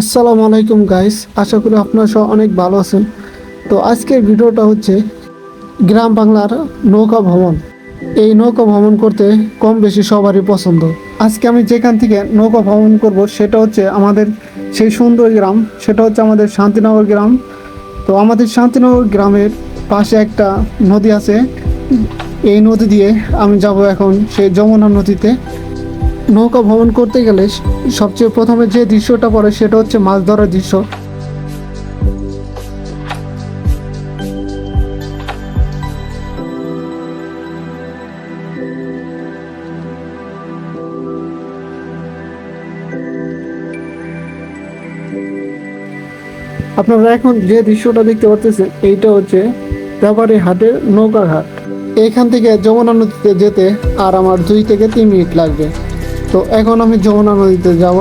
আসসালামু আলাইকুম গাইস আশা করি আপনারা সব অনেক ভালো আছেন। তো আজকের ভিডিওটা হচ্ছে গ্রাম বাংলার নৌকা ভ্রমণ। এই নৌকা ভ্রমণ করতে কম বেশি সবারই পছন্দ। আজকে আমি যেখান থেকে নৌকা ভ্রমণ করব সেটা হচ্ছে আমাদের সেই সুন্দর গ্রাম, সেটা হচ্ছে আমাদের শান্তিনগর গ্রাম। তো আমাদের শান্তিনগর গ্রামের পাশে একটা নদী আছে। এই নদী দিয়ে আমি যাব এখন সেই যমুনা নদীতে। নৌকা ভ্রমণ করতে গেলে সবচেয়ে প্রথমে যে দৃশ্যটা পড়ে সেটা হচ্ছে মাছ ধরার দৃশ্য। আপনারা এখন যে দৃশ্যটা দেখতে পাচ্ছেন এইটা হচ্ছে ব্যাপারী হাটের নৌকা ঘাট এখান থেকে যমুনা নদীতে যেতে আর আমার দুই থেকে তিন মিনিট লাগবে। তো এখন আমি যমুনা নদীতে যাব।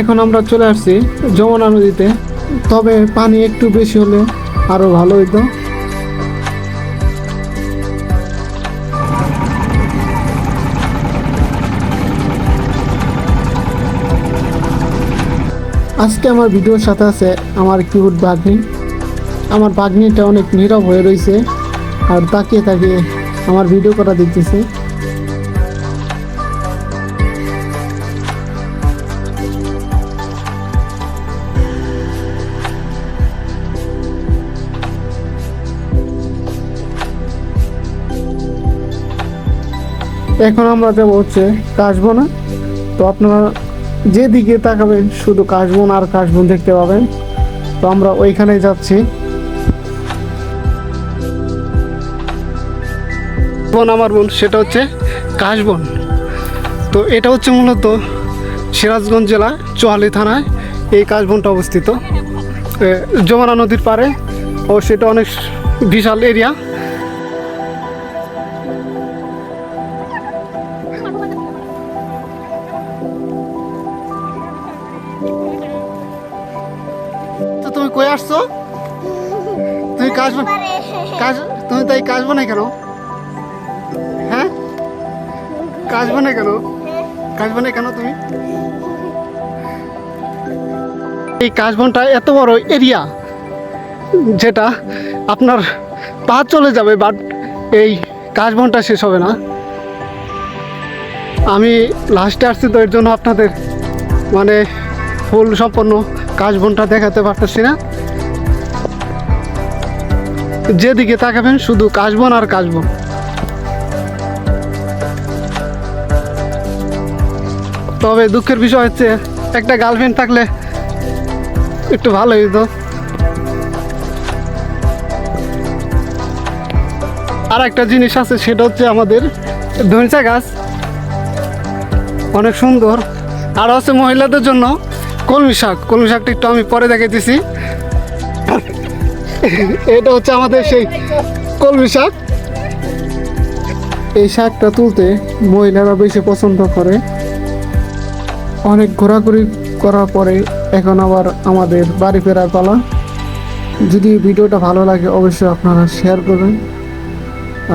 এখন আমরা চলে আসছি যমুনা নদীতে। তবে পানি একটু বেশি হলে আরও ভালো হইতো। আজকে আমার ভিডিওর সাথে আছে আমার কিউট বাঘনি আমার বাঘনিটা অনেক নীরব হয়ে রয়েছে আর তাকিয়ে তাকিয়ে আমার ভিডিও করা দেখতেছে। এখন আমরা যাব হচ্ছে কাশবনা। তো আপনারা যেদিকে তাকাবেন শুধু কাশবন আর কাশবন দেখতে পাবেন। তো আমরা ওইখানে যাচ্ছি। বন আমার বোন সেটা হচ্ছে কাশবন। তো এটা হচ্ছে মূলত সিরাজগঞ্জ জেলা চোয়ালি থানায় এই কাশবনটা অবস্থিত। এ, যমুনা নদীর পারে ও সেটা অনেক বিশাল এরিয়া। কই আসছো? তুমি কাজ কাজ তুমি তাই কাজ বানাই কেন? হ্যাঁ? কাজ বানাই কেন? কাজ বানাই কেন তুমি? এই কাশবনটা এত বড় এরিয়া যেটা আপনার পা চলে যাবে বাট এই কাশবনটা শেষ হবে না। আমি লাস্টে আসছি তো এর জন্য আপনাদের মানে ফুল সম্পন্ন কাশবনটা দেখাতে পারতেছি না। যেদিকে তাকাবেন শুধু কাশবন আর কাশবন। তবে দুঃখের বিষয় হচ্ছে, একটা গার্লফ্রেন্ড থাকলে একটু ভালো হইতো। আর একটা জিনিস আছে, সেটা হচ্ছে আমাদের ধনিচা গাছ। অনেক সুন্দর। আর আছে মহিলাদের জন্য কলমি শাক, কলমি শাকটা একটু আমি পরে দেখাইতেছি। এটা হচ্ছে আমাদের সেই কলমি শাক। এই শাকটা তুলতে মহিলারা বেশি পছন্দ করে। অনেক ঘোরাঘুরি করার পরে এখন আবার আমাদের বাড়ি ফেরার পালা। যদি ভিডিওটা ভালো লাগে অবশ্যই আপনারা শেয়ার করবেন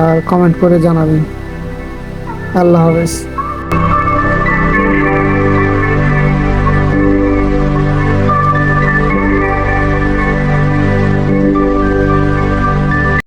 আর কমেন্ট করে জানাবেন। আল্লাহ হাফেজ।